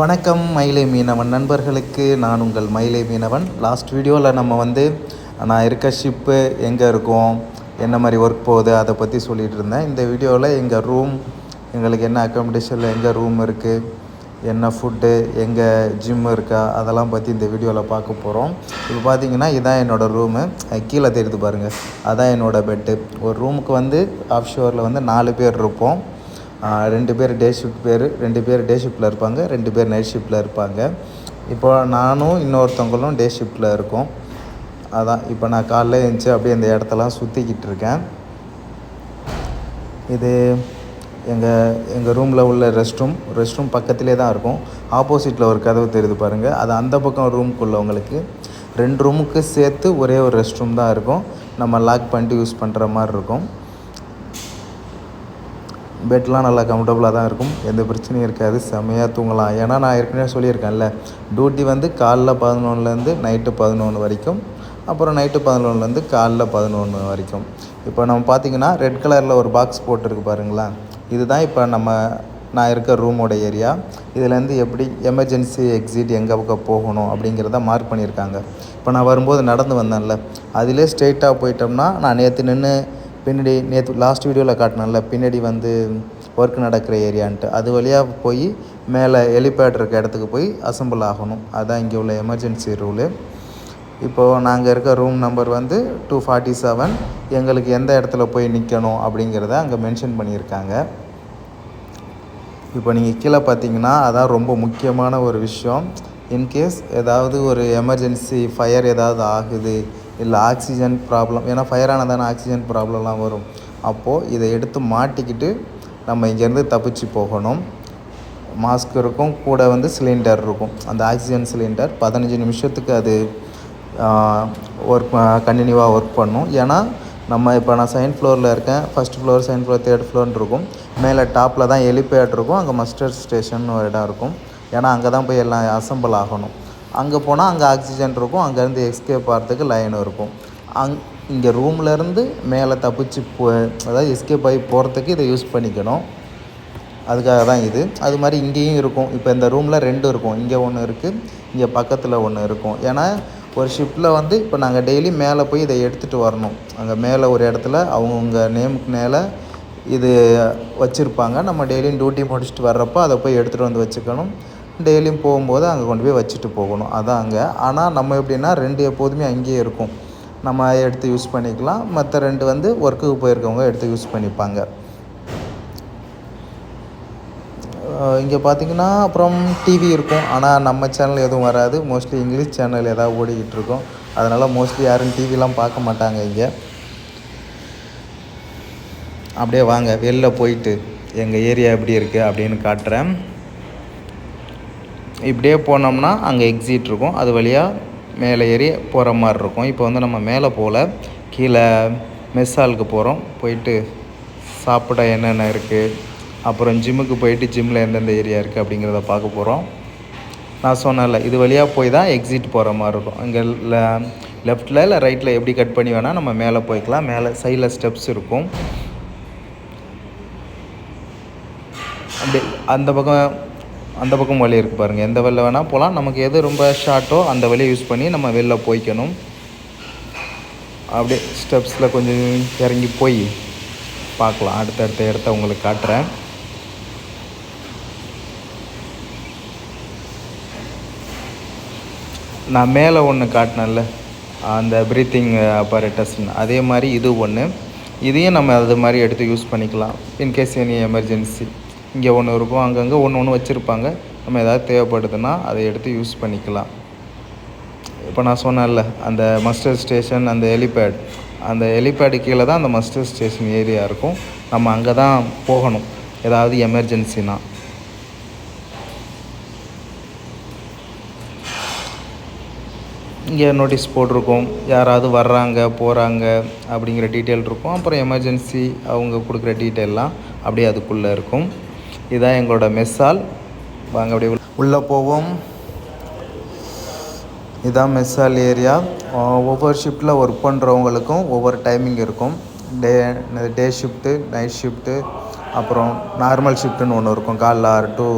வணக்கம் மயிலை மீனவன் நண்பர்களுக்கு. நான் உங்கள் மயிலை மீனவன். லாஸ்ட் வீடியோவில் நம்ம வந்து நான் இருக்க ஷிப்பு எங்கே இருக்கோம் என்ன மாதிரி ஒர்க் போகுது அதை பற்றி சொல்லிகிட்டு இருந்தேன். இந்த வீடியோவில் எங்கள் ரூம் எங்களுக்கு என்ன அக்காமடேஷனில் எங்கே ரூம் இருக்குது என்ன ஃபுட்டு எங்கே ஜிம் இருக்கா அதெல்லாம் பற்றி இந்த வீடியோவில் பார்க்க போகிறோம் இப்போ பார்த்தீங்கன்னா இதான் என்னோடய ரூமு கீழே தெரியுது பாருங்கள் அதான் என்னோடய பெட்டு ஒரு ரூமுக்கு வந்து ஆஃப் ஷோரில் வந்து நாலு பேர் இருப்போம். ரெண்டு பேர் டே ஷிஃப்ட் பேர் ரெண்டு பேர் டே ஷிஃப்ட்டில் இருப்பாங்க ரெண்டு பேர் நைட் ஷிஃப்ட்டில் இருப்பாங்க. இப்போ நானும் இன்னொருத்தவங்களும் டே ஷிஃப்ட்டில் இருக்கோம். அதான் இப்போ நான் காலைல எழுந்துச்சு அப்படியே இந்த இடத்தெல்லாம் சுற்றிக்கிட்டு இருக்கேன். இது எங்கள் எங்கள் ரூமில் உள்ள ரெஸ்ட் ரூம் ரெஸ்ட் ரூம் பக்கத்துலேயே தான் இருக்கும். ஆப்போசிட்டில் ஒரு கதவு தெரியுது பாருங்கள் அது அந்த பக்கம் ரூமுக்குள்ளவங்களுக்கு ரெண்டு ரூமுக்கு சேர்த்து ஒரே ஒரு ரெஸ்ட் ரூம் தான் இருக்கும். நம்ம லாக் பண்ணிட்டு யூஸ் பண்ணுற மாதிரி இருக்கும். பெட்லாம் நல்லா கம்ஃபர்டபுளாக தான் இருக்கும். எந்த பிரச்சனையும் இருக்காது. செம்மையாக தூங்கலாம். ஏன்னா நான் ஏற்கனவே சொல்லியிருக்கேன்ல டியூட்டி வந்து காலைல பதினொன்றுலேருந்து நைட்டு பதினொன்று வரைக்கும். அப்புறம் நைட்டு பதினொன்றுலேருந்து காலைல பதினொன்று வரைக்கும். இப்போ நம்ம பார்த்தீங்கன்னா ரெட் கலரில் ஒரு பாக்ஸ் போட்டிருக்கு பாருங்களேன். இதுதான் இப்போ நம்ம நான் இருக்க ரூமோட ஏரியா இதுலேருந்து எப்படி எமர்ஜென்சி எக்ஸிட் எங்கே பக்கம் போகணும் அப்படிங்கிறத மார்க் பண்ணியிருக்காங்க. இப்போ நான் வரும்போது நடந்து வந்தேன்ல அதிலே ஸ்ட்ரெயிட்டாக போயிட்டோம்னா நான் நேற்று நின்று பின்னாடி நேற்று லாஸ்ட் வீடியோவில் காட்டினேன்ல பின்னாடி வந்து ஒர்க் நடக்கிற ஏரியான்ட்டு அது வழியாக போய் மேலே ஹெலிபேட் இருக்க இடத்துக்கு போய் அசம்பிள் ஆகணும். அதுதான் இங்கே உள்ள எமர்ஜென்சி ரூலு இப்போது நாங்கள் இருக்க ரூம் நம்பர் வந்து டூ ஃபார்ட்டி செவன் எங்களுக்கு எந்த இடத்துல போய் நிற்கணும் அப்படிங்கிறத அங்கே மென்ஷன் பண்ணியிருக்காங்க. இப்போ நீங்கள் கீழே பார்த்தீங்கன்னா அதான் ரொம்ப முக்கியமான ஒரு விஷயம். இன்கேஸ் ஏதாவது ஒரு எமர்ஜென்சி ஃபயர் ஏதாவது ஆகுது இல்லை ஆக்சிஜன் ப்ராப்ளம் ஏன்னா ஃபயர் ஆனதானே ஆக்சிஜன் ப்ராப்ளம்லாம் வரும். அப்போது இதை எடுத்து மாட்டிக்கிட்டு நம்ம இங்கேருந்து தப்பிச்சு போகணும். மாஸ்க் இருக்கும். கூட வந்து சிலிண்டர் இருக்கும். அந்த ஆக்சிஜன் சிலிண்டர் பதினஞ்சு நிமிஷத்துக்கு அது ஒர்க் கண்டினியூவாக ஒர்க் பண்ணும். ஏன்னா நம்ம இப்போ நான் செகண்ட் ஃப்ளோரில் இருக்கேன். First floor second floor third ஃப்ளோர்னு இருக்கும். மேலே டாப்பில் தான் எலிபேட் இருக்கும். அங்கே மஸ்டர் ஸ்டேஷன் ஒரு இடம் இருக்கும். ஏன்னா அங்கே தான் போய் எல்லாம் அசம்பிள் ஆகணும். அங்கே போனால் அங்கே ஆக்சிஜன் இருக்கும் அங்கேருந்து எஸ்கேப் ஆகிறதுக்கு லைன் இருக்கும். அங் இங்கே ரூம்லேருந்து மேலே தப்பிச்சு போ அதாவது எஸ்கேப் ஆகி போகிறதுக்கு இதை யூஸ் பண்ணிக்கணும். அதுக்காக தான் இது. அது மாதிரி இங்கேயும் இருக்கும். இப்போ இந்த ரூமில் ரெண்டு இருக்கும். இங்கே ஒன்று இருக்குது இங்கே பக்கத்தில் ஒன்று இருக்கும். ஏன்னா ஒரு ஷிஃப்ட்டில் வந்து இப்போ நாங்கள் டெய்லி மேலே போய் இதை எடுத்துகிட்டு வரணும். அங்கே மேலே ஒரு இடத்துல அவங்கவுங்க நேமுக்கு மேலே இது வச்சுருப்பாங்க. நம்ம டெய்லியும் டியூட்டி முடிச்சுட்டு வர்றப்போ அதை போய் எடுத்துகிட்டு வந்து வச்சுக்கணும். டெய்லியும் போகும்போது அங்கே கொண்டு போய் வச்சுட்டு போகணும். அதான் அங்கே. ஆனால் நம்ம எப்படின்னா ரெண்டு எப்போதுமே அங்கேயே இருக்கும். நம்ம எடுத்து யூஸ் பண்ணிக்கலாம். மற்ற ரெண்டு வந்து ஒர்க்குக்கு போயிருக்கவங்க எடுத்து யூஸ் பண்ணிப்பாங்க. இங்கே பார்த்தீங்கன்னா அப்புறம் டிவி இருக்கும். ஆனால் நம்ம சேனல் எதுவும் வராது. மோஸ்ட்லி இங்கிலீஷ் சேனல் ஏதாவது ஓடிக்கிட்டு இருக்கும். அதனால் மோஸ்ட்லி யாரும் டிவிலாம் பார்க்க மாட்டாங்க இங்கே. அப்படியே வாங்க. வெளில போயிட்டு எங்கள் ஏரியா எப்படி இருக்குது அப்படின்னு காட்டுறேன். இப்படியே போனோம்னா அங்கே எக்ஸிட் இருக்கும். அது வழியாக மேலே ஏறி போகிற மாதிரி இருக்கும். இப்போ வந்து நம்ம மேலே போகல. கீழே மெஸ் ஹாலுக்கு போகிறோம் போயிட்டு சாப்பிட என்னென்ன இருக்குது அப்புறம் ஜிம்முக்கு போயிட்டு ஜிம்மில் எந்தெந்த ஏரியா இருக்குது அப்படிங்கிறத பார்க்க போகிறோம் நான் சொன்னல இது வழியாக போய் தான் எக்ஸிட் போகிற மாதிரி இருக்கும். அங்கே லெஃப்ட்டில் இல்லை ரைட்டில் எப்படி கட் பண்ணி வேணால் நம்ம மேலே போய்க்கலாம். மேலே சைடில் ஸ்டெப்ஸ் இருக்கும். அப்படி அந்த பக்கம் அந்த பக்கம் வழி இருக்குது பாருங்கள் எந்த வழியில் வேணால் போகலாம் நமக்கு எது ரொம்ப ஷார்ட்டோ அந்த வழியை யூஸ் பண்ணி நம்ம வெளில போய்க்கணும். அப்படியே ஸ்டெப்ஸில் கொஞ்சம் இறங்கி போய் பார்க்கலாம். அடுத்தடுத்த இடத்த உங்களுக்கு காட்டுறேன். நான் மேலே ஒன்று காட்டினேன்ல. அந்த ப்ரீத்திங் அப்பாரட்டஸ்ன்னு அதே மாதிரி இது ஒன்று இதையும் நம்ம அது மாதிரி எடுத்து யூஸ் பண்ணிக்கலாம். இன்கேஸ் எனி எமர்ஜென்சி இங்கே ஒன்று இருக்கும் அங்கங்கே ஒன்று ஒன்று வச்சுருப்பாங்க. நம்ம எதாவது தேவைப்படுதுன்னா அதை எடுத்து யூஸ் பண்ணிக்கலாம். இப்போ நான் சொன்னேன்ல அந்த மஸ்டர் ஸ்டேஷன் அந்த ஹெலிபேட் அந்த ஹெலிபேடு கீழே தான் அந்த மஸ்டர் ஸ்டேஷன் ஏரியா இருக்கும். நம்ம அங்கே தான் போகணும் ஏதாவது எமர்ஜென்சினா இங்கே நோட்டீஸ் போட்டிருக்கோம் யாராவது வர்றாங்க போகிறாங்க அப்படிங்கிற டீட்டெயில் இருக்கும். அப்புறம் எமர்ஜென்சி அவங்க கொடுக்குற டீட்டெயிலாம் அப்படியே அதுக்குள்ளே இருக்கும். இதுதான் எங்களோட மெஸ்ஸால் வாங்க அப்படியே உள்ளே போவோம். இதான் மெஸ்ஸால் ஏரியா ஒவ்வொரு ஷிஃப்ட்டில் ஒர்க் பண்ணுறவங்களுக்கும் ஒவ்வொரு டைமிங் இருக்கும். Day day shift night shift அப்புறம் நார்மல் ஷிஃப்ட்டுன்னு ஒன்று இருக்கும். காலைல ஆறு டு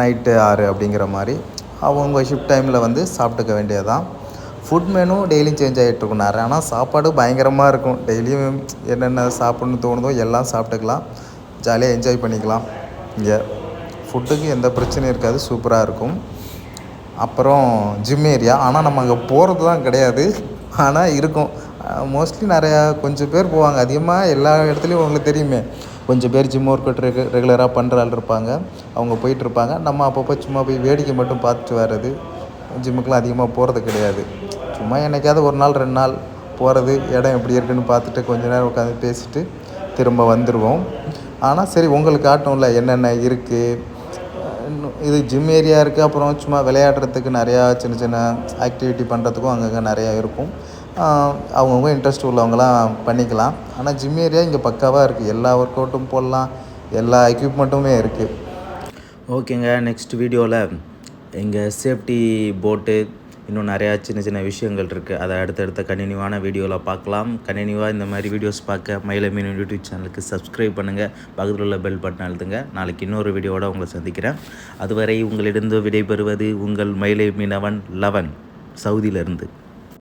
நைட்டு ஆறு அப்படிங்கிற மாதிரி. அவங்க ஷிஃப்ட் டைமில் வந்து சாப்பிட்டுக்க வேண்டியதுதான். ஃபுட் மெனு டெய்லியும் சேஞ்ச் ஆகிட்டு இருக்கும். நிறைய ஆனால் சாப்பாடு பயங்கரமாக இருக்கும். டெய்லியும் என்னென்ன சாப்பிட்ணுன்னு தோணுதோ எல்லாம் சாப்பிட்டுக்கலாம். ஜாலியாக என்ஜாய் பண்ணிக்கலாம். இங்கே ஃபுட்டுக்கு எந்த பிரச்சனையும் இருக்காது சூப்பராக இருக்கும். அப்புறம் ஜிம் ஏரியா ஆனால் நம்ம அங்கே போகிறது தான் கிடையாது. ஆனால் இருக்கும். மோஸ்ட்லி நிறையா கொஞ்சம் பேர் போவாங்க. அதிகமாக எல்லா இடத்துலையும் உங்களுக்கு தெரியுமே. கொஞ்சம் பேர் ஜிம் ஒர்க் அவுட் ரெகு ரெகுலராக பண்ணுற ஆள் இருப்பாங்க. அவங்க போயிட்டுருப்பாங்க நம்ம அப்பப்போ சும்மா போய் வேடிக்கை மட்டும் பார்த்துட்டு வர்றது ஜிம்முக்கெலாம் அதிகமாக போகிறது கிடையாது. சும்மா என்னைக்காவது ஒரு நாள் ரெண்டு நாள் போகிறது இடம் எப்படி இருக்குன்னு பார்த்துட்டு கொஞ்ச நேரம் உட்காந்து பேசிட்டு திரும்ப வந்துடுவோம் ஆனால் சரி உங்களுக்கு காட்டும்ல என்னென்ன இருக்குது இன்னும் இது ஜிம் ஏரியா இருக்குது அப்புறம் சும்மா விளையாடுறதுக்கு நிறையா சின்ன சின்ன ஆக்டிவிட்டி பண்ணுறதுக்கும் அங்கங்கே நிறையா இருக்கும். அவங்கவுங்க இன்ட்ரெஸ்ட் உள்ளவங்களாம் பண்ணிக்கலாம். ஆனால் ஜிம் ஏரியா இங்கே பக்காவாக இருக்குது எல்லா ஒர்க் அவுட்டும் போடலாம். எல்லா எக்யூப்மெண்ட்டுமே இருக்குது ஓகேங்க நெக்ஸ்ட் வீடியோவில் எங்கள் சேஃப்டி போட்டு இன்னும் நிறையா சின்ன சின்ன விஷயங்கள் இருக்குது அதை அடுத்தடுத்த கண்டினியூவான வீடியோவில் பார்க்கலாம். கண்டினியூவாக இந்த மாதிரி வீடியோஸ் பார்க்க மயில மீன் யூடியூப் சேனலுக்கு சப்ஸ்கிரைப் பண்ணுங்கள் பக்கத்தில் உள்ள பெல் பட்டன் அழுத்துங்க. நாளைக்கு இன்னொரு வீடியோவோட உங்களை சந்திக்கிறேன். அதுவரை உங்களிடம் விடைபெறுவது உங்கள் மயிலை மீனவன் லவன் சவுதியிலிருந்து.